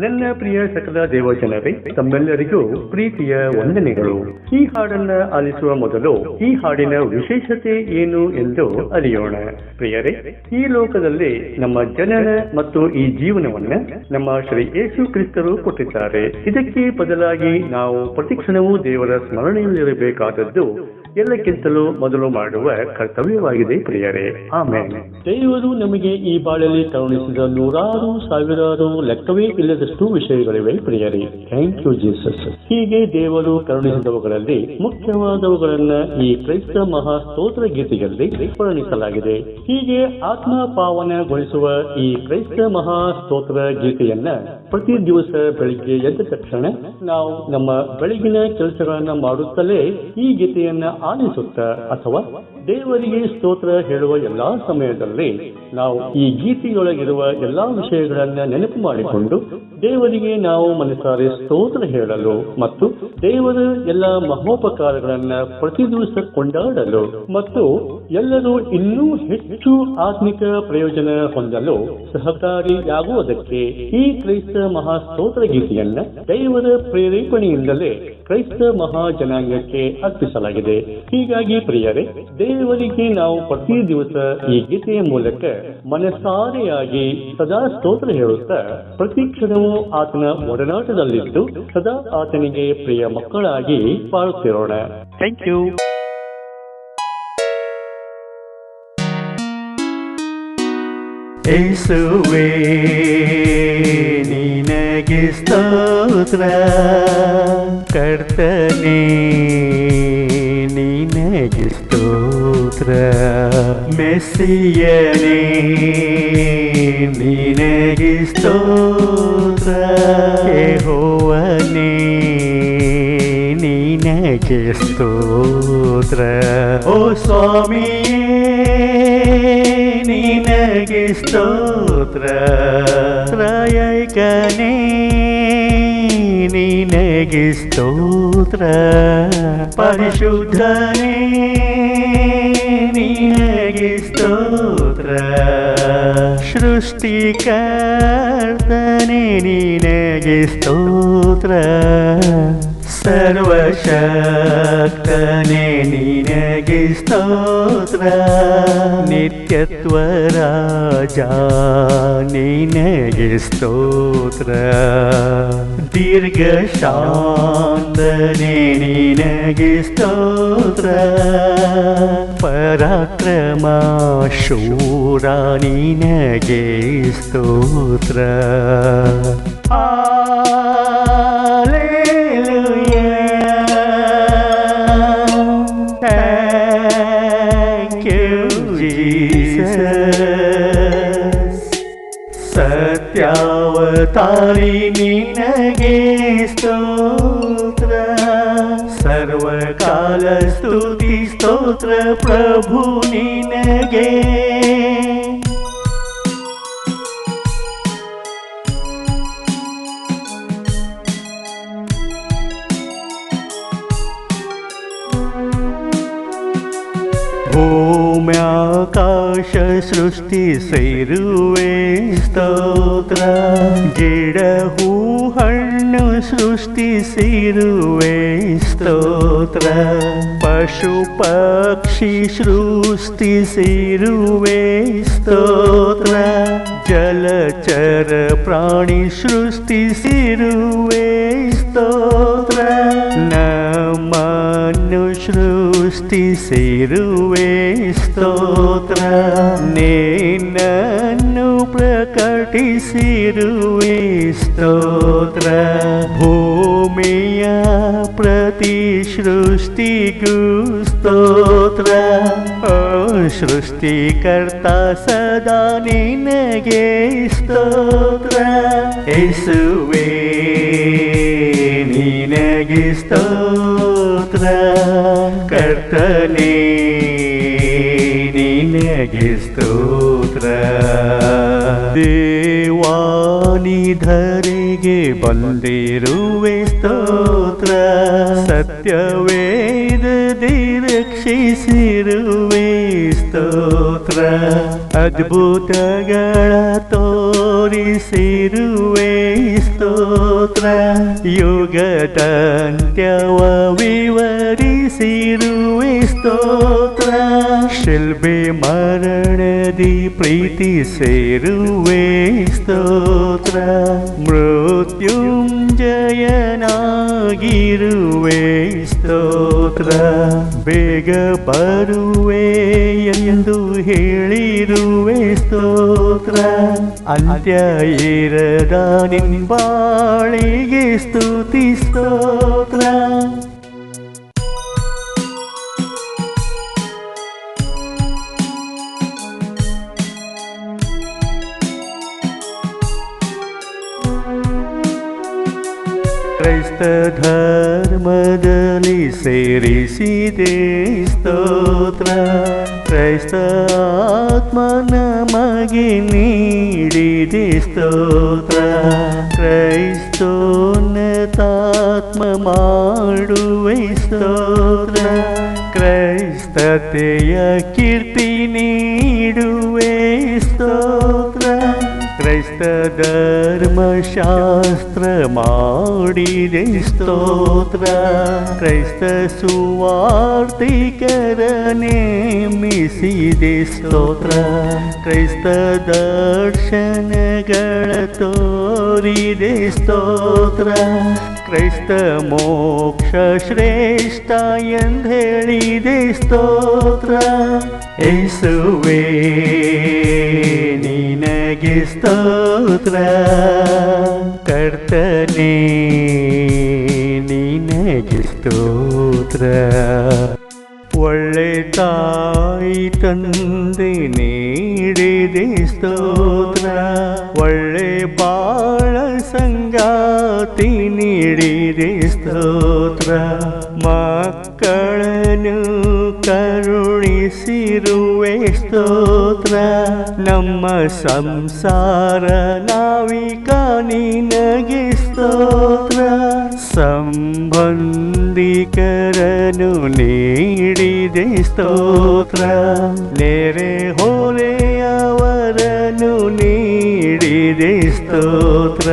ನನ್ನ ಪ್ರಿಯ ಸಕಲ ದೇವಜನರೇ, ತಮ್ಮೆಲ್ಲರಿಗೂ ಪ್ರೀತಿಯ ವಂದನೆಗಳು. ಈ ಹಾಡನ್ನ ಆಲಿಸುವ ಮೊದಲು ಈ ಹಾಡಿನ ವಿಶೇಷತೆ ಏನು ಎಂದು ಅರಿಯೋಣ. ಪ್ರಿಯರೇ, ಈ ಲೋಕದಲ್ಲಿ ನಮ್ಮ ಜನನ ಮತ್ತು ಈ ಜೀವನವನ್ನ ನಮ್ಮ ಶ್ರೀ ಯೇಸು ಕ್ರಿಸ್ತರು ಕೊಟ್ಟಿದ್ದಾರೆ. ಇದಕ್ಕೆ ಬದಲಾಗಿ ನಾವು ಪ್ರತಿಕ್ಷಣವೂ ದೇವರ ಸ್ಮರಣೆಯಲ್ಲಿರಬೇಕಾದದ್ದು ಎಲ್ಲಕ್ಕಿಂತಲೂ ಮೊದಲು ಮಾಡುವ ಕರ್ತವ್ಯವಾಗಿದೆ ಪ್ರಿಯರೇ. ಆಮೇಲೆ ದೇವರು ನಮಗೆ ಈ ಬಾಳಲ್ಲಿ ಕರುಣಿಸಿದ ನೂರಾರು ಸಾವಿರಾರು ಲೆಕ್ಕವೇ ಇಲ್ಲದಷ್ಟು ವಿಷಯಗಳಿವೆ ಪ್ರಿಯರೇ. ಥ್ಯಾಂಕ್ ಯು ಜೀಸಸ್ ಹೀಗೆ ದೇವರು ಕರುಣಿಸಿದವುಗಳಲ್ಲಿ ಮುಖ್ಯವಾದವುಗಳನ್ನ ಈ ಕ್ರೈಸ್ತ ಮಹಾ ಸ್ತೋತ್ರ ಗೀತೆಯಲ್ಲಿ ವರ್ಣಿಸಲಾಗಿದೆ. ಹೀಗೆ ಆತ್ಮ ಪಾವನಗೊಳಿಸುವ ಈ ಕ್ರೈಸ್ತ ಮಹಾ ಸ್ತೋತ್ರ ಗೀತೆಯನ್ನ ಪ್ರತಿ ದಿವಸ ಬೆಳಿಗ್ಗೆ ಎದ್ದ ತಕ್ಷಣ ನಾವು ನಮ್ಮ ಬೆಳಗಿನ ಕೆಲಸಗಳನ್ನ ಮಾಡುತ್ತಲೇ ಈ ಗೀತೆಯನ್ನ ಆಲಿಸುತ್ತಾ ಅಥವಾ ದೇವರಿಗೆ ಸ್ತೋತ್ರ ಹೇಳುವ ಎಲ್ಲಾ ಸಮಯದಲ್ಲಿ ನಾವು ಈ ಗೀತೆಯೊಳಗಿರುವ ಎಲ್ಲಾ ವಿಷಯಗಳನ್ನ ನೆನಪು ಮಾಡಿಕೊಂಡು ದೇವರಿಗೆ ನಾವು ಮನಸಾರೆ ಸ್ತೋತ್ರ ಹೇಳಲು ಮತ್ತು ದೇವರ ಎಲ್ಲ ಮಹೋಪಕಾರಗಳನ್ನ ಪ್ರತಿ ದಿವಸ ಕೊಂಡಾಡಲು ಮತ್ತು ಎಲ್ಲರೂ ಇನ್ನೂ ಹೆಚ್ಚು ಆತ್ಮಿಕ ಪ್ರಯೋಜನ ಹೊಂದಲು ಸಹಕಾರಿಯಾಗುವುದಕ್ಕೆ ಈ ಕ್ರೈಸ್ತ ಮಹಾ ಸ್ತೋತ್ರ ಗೀತೆಯನ್ನ ದೇವರ ಪ್ರೇರೇಪಣೆಯಿಂದಲೇ ಕ್ರೈಸ್ತ ಮಹಾ ಜನಾಂಗಕ್ಕೆ ಅರ್ಪಿಸಲಾಗಿದೆ. ಹೀಗಾಗಿ ಪ್ರಿಯರೇ, ದೇವರಿಗೆ ನಾವು ಪ್ರತಿ ದಿವಸ ಈ ಗೀತೆಯ ಮೂಲಕ ಮನಸಾರೆಯಾಗಿ ಸದಾ ಸ್ತೋತ್ರ ಹೇಳುತ್ತಾ, ಪ್ರತಿ ಕ್ಷಣವೂ ಆತನ ಒಡನಾಟದಲ್ಲಿದ್ದು ಸದಾ ಆತನಿಗೆ ಪ್ರಿಯ ಮಕ್ಕಳಾಗಿ ಬಾಳುತ್ತಿರೋಣ. ಥ್ಯಾಂಕ್ ಯು ಯೇಸುವೇ ನಿನಗೆ ಸ್ತೋತ್ರ ಕರ್ತನೇ ನಿನಗೆ ಸ್ತೋತ್ರ ಮೆಸ್ಸಿಯನೇ ನಿನಗೆ ಸ್ತೋತ್ರ ಯೆಹೋವನೇ ನಿನಗೆ ಸ್ತೋತ್ರ ಓ ಸ್ವಾಮಿಯೇ ನಿನಗೆ ಸ್ತೋತ್ರ. ತ್ರಯೈಕನೇ ನಿನಗೆ ಸ್ತೋತ್ರ. ಪರಿಶುದ್ಧನೇ ನಿನಗೆ ಸ್ತೋತ್ರ. ಸೃಷ್ಟಿಕರ್ತನೆ ನಿನಗೆ ಸ್ತೋತ್ರ. सर्वशक्निनगिस्तोत्र नित्यत्वराजानि न गिस्तोत्र दीर्घशान्तनिनगिस्तोत्र परात्र मा शूराणि न गे स्तोत्र। ಸತ್ಯಾವತಾರಿ ನಿನಗೆ ಸ್ತೋತ್ರ ಸರ್ವಕಾಲ ಸ್ತುತಿ ಸ್ತೋತ್ರ ಪ್ರಭು ನಿನಗೆ सृष्टिशिरु स्तोत्र। गृहुहण सृष्टिशिरु स्तोत्र। पशु पक्षी सृष्टिशिरु स्तोत्र। जलचर प्राणी सृष्टिरुोत्र ಸೃಷ್ಟಿಸಿರುವೆ ಸ್ತೋತ್ರ. ನೇನನ್ನು ಪ್ರಕಟಿಸಿರುವೆ, ಸ್ತೋತ್ರ. ಭೂಮಿಯ ಪ್ರತಿ ಸೃಷ್ಟಿಗೂ ಸ್ತೋತ್ರ. ಸೃಷ್ಟಿಕರ್ತ ಸದಾ ನಿನಗೆ ಸ್ತೋತ್ರ. ಯೇಸುವೇ ನಿನಗೆ ಸ್ತೋತ್ರ. ಕರ್ತನೇ ನಿನಗೆ ಸ್ತೋತ್ರ ದೇವಾನಿಧರೆಗೆ ಬಂದಿರುವೆ ಸ್ತೋತ್ರ. ಸತ್ಯವೇದ ರಕ್ಷಿಸಿರುವೆ ಸ್ತೋತ್ರ. ಅದ್ಭುತಗಳ ತೋರಿಸಿರುವೆ ಸ್ತೋತ್ರ. ಯುಗದಂತ್ಯವ ವಿವರಿಸಿರುವೆ ಸ್ತೋತ್ರ. ಶಿಲ್ಬೆ ಮರಣದಿ ಪ್ರೀತಿ ಸೇರುವೆ ಸ್ತೋತ್ರ ಮೃತ್ಯುಂಜಯನಾಗಿರುವೆ ಸ್ತೋತ್ರ ಬೇಗ ಬರುವೆ ಎಂದು ಹೇಳಿರುವೆ ಸ್ತೋತ್ರ ಅಂತ್ಯ ಇರದ ನಿಂಬಾಳಿಗೆ ಸ್ತುತಿ ಸ್ತೋತ್ರ ಕ್ರೈಸ್ತ ಧರ್ಮದಲ್ಲಿ ಸೇರಿಸಿದೆ ಸ್ತೋತ್ರ ಕ್ರೈಸ್ತ ಆತ್ಮ ನಮಗೆ ನೀಡಿದೆ ಸ್ತೋತ್ರ ಕ್ರೈಸ್ತೋನ್ನತಾತ್ಮ ಮಾಡುವೆ ಸ್ತೋತ್ರ ಕ್ರೈಸ್ತತೆಯ ಕೀರ್ತಿ ನೀಡುವೆ ಸ್ತೋತ್ರ ಕ್ರೈಸ್ತ ಧರ್ಮಶಾಸ್ತ್ರ ಮಾಡಿದೆ ಸ್ತೋತ್ರ ಕ್ರೈಸ್ತ ಸುವಾರ್ತಿಕರ ನೇಮಿಸಿದೆ ಸ್ತೋತ್ರ ಕ್ರೈಸ್ತ ದರ್ಶನಗಳ ತೋರಿದೆ ಸ್ತೋತ್ರ ಕ್ರೈಸ್ತ ಮೋಕ್ಷ ಶ್ರೇಷ್ಠ ಎಂದೇಳಿದೆ ಸ್ತೋತ್ರ ಯೇಸುವೇ ನಿನಗೆ ಸ್ತೋತ್ರ ಕರ್ತನೇ ನಿನಗೆ ಸ್ತೋತ್ರ ಒಳ್ಳೆ ತಾಯಿ ತಂದೆ ನೀಡಿದೆ ಸ್ತೋತ್ರ ಒಳ್ಳೆ ಬಾಳ ಸಂಗಾತಿ ನೀಡಿದೆ ಸ್ತೋತ್ರ ಮಕ್ಕಳನ್ನು ಕರುಣಿಸಿರುವೆ ಸ್ತೋತ್ರ. ನಮ್ಮ ಸಂಸಾರ ನಾವಿಕ ನಿನಗೆ ಸ್ತೋತ್ರ. ಸಂಬಂಧಿಕರನು ನೀಡಿದೆ ಸ್ತೋತ್ರ. ನೆರೆ ಹೊರೆಯವರನು ನೀಡಿದೆ ಸ್ತೋತ್ರ.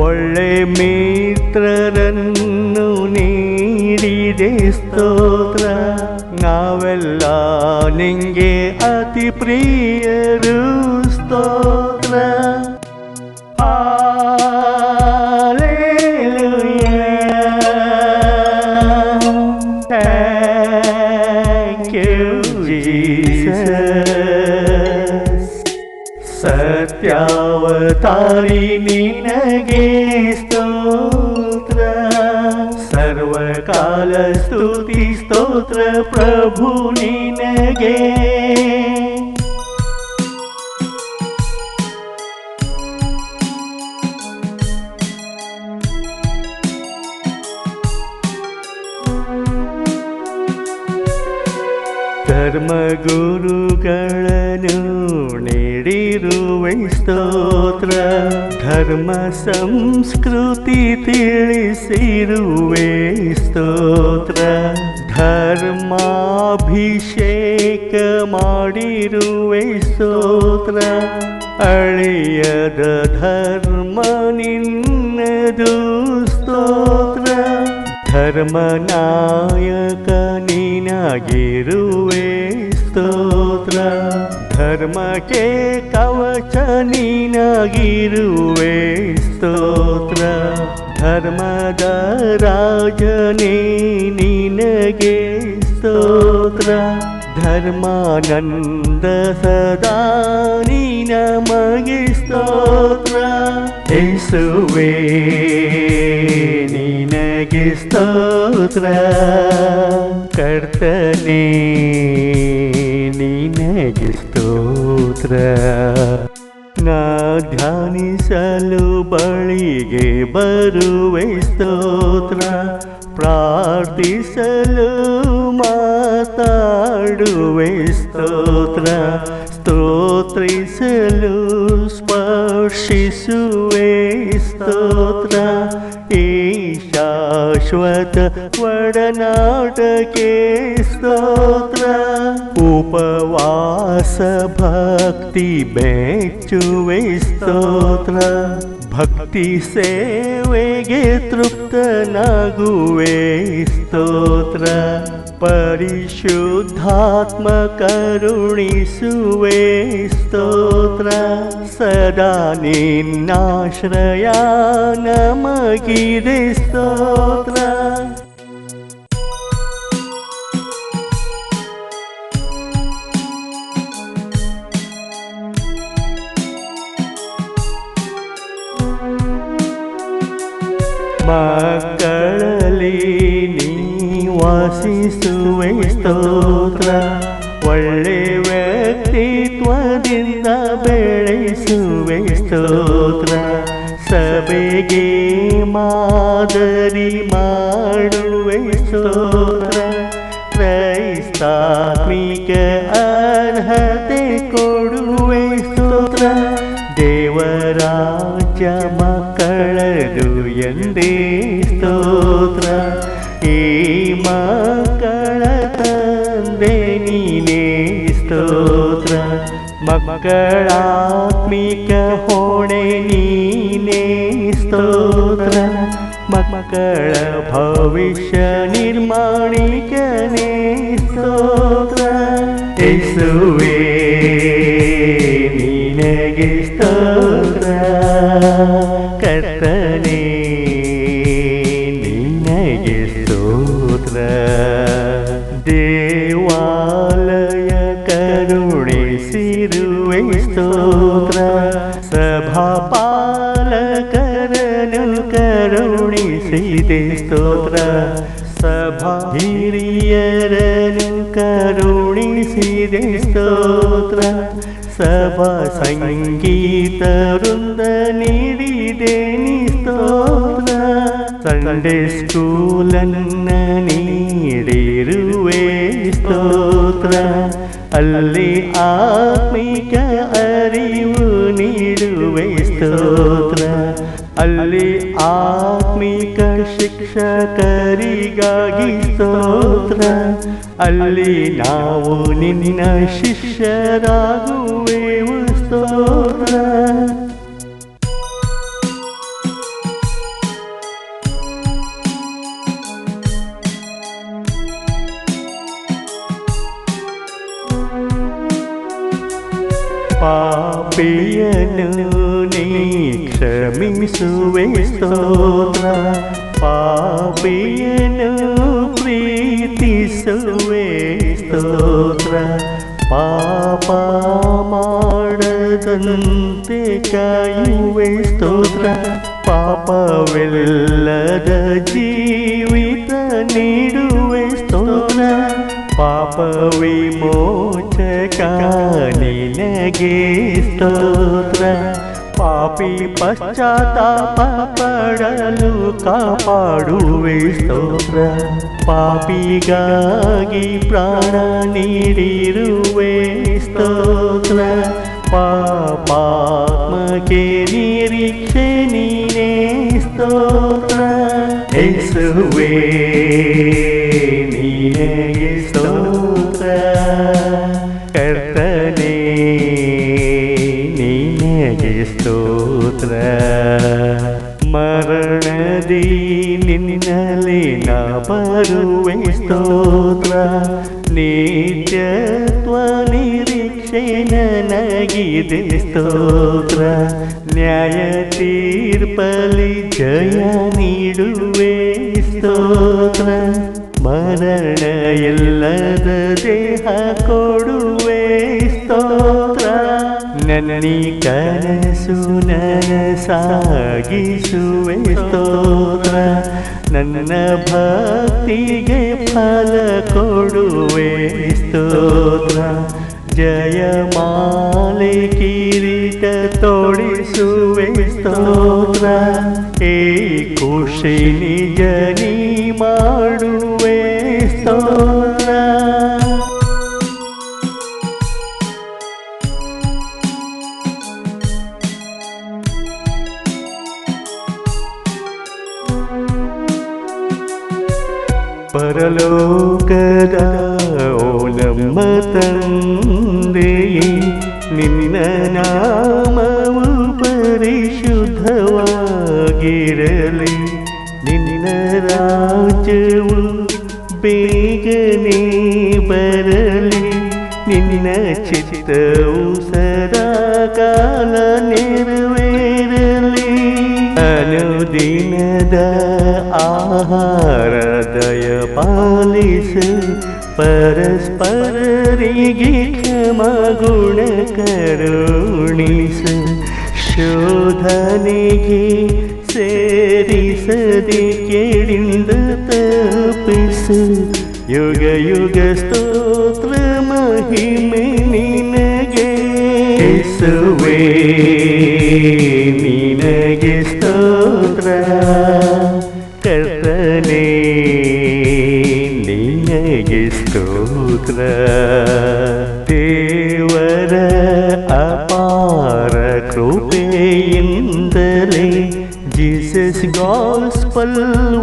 ಒಳ್ಳೆ ಮಿತ್ರರನ್ನು ನೀಡಿದೆ ಸ್ತೋತ್ರ. ನಾವೆಲ್ಲ ನಿಂಗೆ ಅತಿ ಪ್ರಿಯರು ಸ್ತೋತ್ರ Hallelujah. Thank you, Jesus. ಸ್ತೋತ್ರ ಪ್ರಭು ನಿನಗೆ. ಧರ್ಮಗುರುಗಳನ್ನು ನೀಡಿರುವೆ ಸ್ತೋತ್ರ. ಧರ್ಮ ಸಂಸ್ಕೃತಿ ತಿಳಿಸಿರುವೆ ಸ್ತೋತ್ರ. ಧರ್ಮಾಭಿಷೇಕ ಮಾಡಿರುವೆ ಸ್ತೋತ್ರ ಅಳಿಯದ ಧರ್ಮ ನಿನ್ನದು ಸ್ತೋತ್ರ ಧರ್ಮನಾಯಕ ನೀನಾಗಿರುವೆ ಸ್ತೋತ್ರ ಧರ್ಮಕ್ಕೆ ಕವಚ ನೀನಾಗಿರುವೆ ಸ್ತೋತ್ರ धर्मनगे स्तोत्र। धर्मानन्द सदा निगे स्तोत्र। ईश निनगे स्तोत्र। कर्तने निनगे स्तोत्र। ನಿನಗೆ ಸ್ತೋತ್ರ ನಾ ಧ್ಯಾನಿಸಲು ಬಳಿಗೆ ಬರುವೆ ಸ್ತೋತ್ರ ಪ್ರಾರ್ಥಿಸಲು ಮಾತಾಡುವೆ ಸ್ತೋತ್ರ ಸ್ತೋತ್ರಿಸಲು ಸ್ಪರ್ಶಿಸುವೆ ಸ್ತೋತ್ರ ಈಶಾ ಶಾಶ್ವತ ಒಡನಾಟಕ್ಕೆ ಸ್ತೋತ್ರ ै स्तोत्र भक्ति सेवेगे गे तृप्तनगुवे स्तोत्र। परिशुद्धात्मकरुणिसुवे स्तोत्र। सदा निश्रया नम गिरि स्तोत्र। ಮಕ್ಕಳಲ್ಲಿ ನೀ ವಾಸಿಸುವೆ ಸ್ತೋತ್ರ ಒಳ್ಳೆ ವ್ಯಕ್ತಿತ್ವದಿಂದ ಬೆಳೆಸುವೆ ಸ್ತೋತ್ರ ಸಭೆಗೆ ಮಾದರಿ ಮಾಡುವೆ ಸ್ತೋತ್ರ ಕ್ರೈಸ್ತಾತ್ಮಿಕ ಅರ್ಹತೆ ಕೊಡುವೆ ಸ್ತೋತ್ರ ದೇವರಾಜ ಮಕ್ಕಳದು ಎಂದೇ ಸ್ತೋತ್ರ ಈ ಮಕ್ಕಳ ತಂದೆ ನೀನೇ ಸ್ತೋತ್ರ ಮಕ್ಕಳಾತ್ಮಿಕ ಹೊಣೆ ನೀನೇ ಸ್ತೋತ್ರ ಮಕ್ಕಳ ಭವಿಷ್ಯ ನಿರ್ಮಾಣಿಕನೇ ಸ್ತೋತ್ರ ಯೇಸುವೇ ನಿನಗೆ ಸ್ತೋತ್ರ ಕರ್ತನೇ देवालय करुणे सिरुवे स्तोत्र सभापालकरनु करुणे सीते स्तोत्र सभा पालकरुणी करुणे सीते स्तोत्र सभा शोतरा स्तोत्र ಸಂಡೇ ಸ್ಕೂಲನ್ನ ನೀಡಿರುವೆ ಸ್ತೋತ್ರ. ಅಲ್ಲಿ ಆತ್ಮಿಕ ಅರಿವು ನೀಡುವೆ ಸ್ತೋತ್ರ. ಅಲ್ಲಿ ಆತ್ಮಿಕ ಶಿಕ್ಷಕರಿಗಾಗಿ ಸ್ತೋತ್ರ. ಅಲ್ಲಿ ನಾವು ನಿನ್ನ ಶಿಷ್ಯರಾಗುವೆವು ಸ್ತೋತ್ರ. ಪಾಪಿಯನು ನೀ ಕ್ಷಮಿಸುವೆ ಸ್ತೋತ್ರ ಪಾಪಿಯನು ಪ್ರೀತಿಸುವೆ ಸ್ತೋತ್ರ ಪಾಪ ಮಾಡದಂತೆ ಕಾಯುವೆ ಸ್ತೋತ್ರ ಪಾಪವಿಲ್ಲದ ಜೀವಿತ ನೀಡುವೆ ಸ್ತೋತ್ರ ಪಾಪ ವಿಮೋಚಕ ನಿನಗೆ ಸ್ತೋತ್ರ ಪಾಪಿ ಪಶ್ಚಾತ್ತಾಪ ಪಡಲು ಕಾಪಾಡುವೆ ಸ್ತೋತ್ರ. ಪಾಪಿಗಾಗಿ ಪ್ರಾಣ ನೀಡಿರುವೆ ಸ್ತೋತ್ರ. ಪಾಪಾತ್ಮಕ್ಕೆ ನಿರೀಕ್ಷೆ ನೀನೇ ಸ್ತೋತ್ರ. ಯೇಸುವೇ ನಿನಗೆ ಸ್ತೋತ್ರ ಮರಣದಿ ನಿನ್ನಲಿ ನಾ ಬರುವೆ ಸ್ತೋತ್ರ ನಿತ್ಯತ್ವ ನಿರೀಕ್ಷೆ ನನಗಿದೆ ಸ್ತೋತ್ರ ನ್ಯಾಯ ತೀರ್ಪಲಿ ಜಯ ನೀಡುವೆ ಸ್ತೋತ್ರ ಮರಣ ಇಲ್ಲದ ದೇಹ ಕೊಡುವೆ ಸ್ತೋತ್ರ ನನ್ನಿ ಕನಸು ನನಸಾಗಿಸುವೆ ಸ್ತೋತ್ರ. ನನ್ನ ಭಕ್ತಿಗೆ ಫಲ ಕೊಡುವೆ ಸ್ತೋತ್ರ. ಜಯಮಾಲೆ ಕಿರೀಟ ತೋಡಿಸುವೆ ಸ್ತೋತ್ರ. ಏ ಖುಷಿ ನಿಜನಿ ಮಾಡುವೆ ಸ್ತೋತ್ರ. ಪರಲೋಕದ ಓ ನಮ್ಮ ತಂದೆಯೇ ನಿನ್ನ ನಾಮವು ಪರಿಶುದ್ಧವಾಗಿರಲಿ ನಿನ್ನ ರಾಜ್ಯವು ಬೇಗನೆ ಬರಲಿ ನಿನ್ನ ಚಿತ್ತವು ಸದಾ ಕಾಲ ನೆರವೇರಲಿ ಅನುದಿನದ दय पालि परस्परी मुण करुष शोधनि शरि सदि तपस युगय युग स्तोत्र महिनगे ಸ್ತೋತ್ರ ದೇವರ ಅಪಾರ ಕೃಪೆಯಿಂದಲೇ ಜೀಸಸ್ ಗಾಸ್ಪಲ್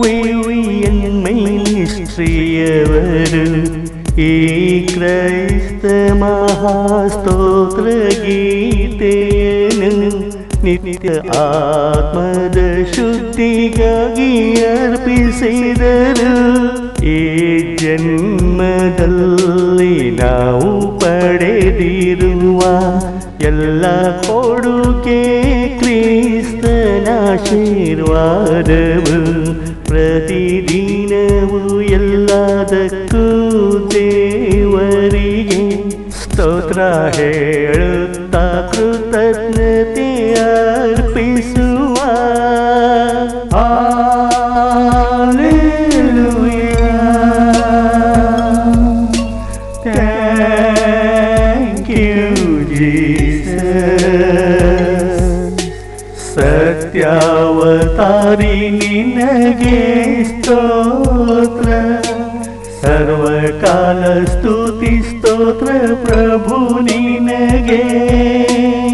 ವೇವಿಯನ್ ಮಿನಿಸ್ಟ್ರಿಯವರು ಈ ಕ್ರೈಸ್ತ ಮಹಾಸ್ತೋತ್ರ ಗೀತೆಯನ್ನು ನಿತ್ಯ ಆತ್ಮದ ಶುದ್ಧಿಗಾಗಿ ಅರ್ಪಿಸಿದರು ಈ ಜನ್ಮದಲ್ಲಿ ನಾವು ಪಡೆದಿರುವ ಎಲ್ಲ ಕೊಡುಗೆ ಕ್ರಿಸ್ತನಾಶೀರ್ವಾದವು ಪ್ರತಿದಿನವೂ ಎಲ್ಲದಕ್ಕೂ ದೇವರಿಗೆ ಸ್ತೋತ್ರ ಹೇಳುತ್ತಾ ಕೃತಜ್ಞತೆ सत्यावतारिणि नगे स्तोत्र। सर्वकालस्तुतिस्तोत्र प्रभुनि नगे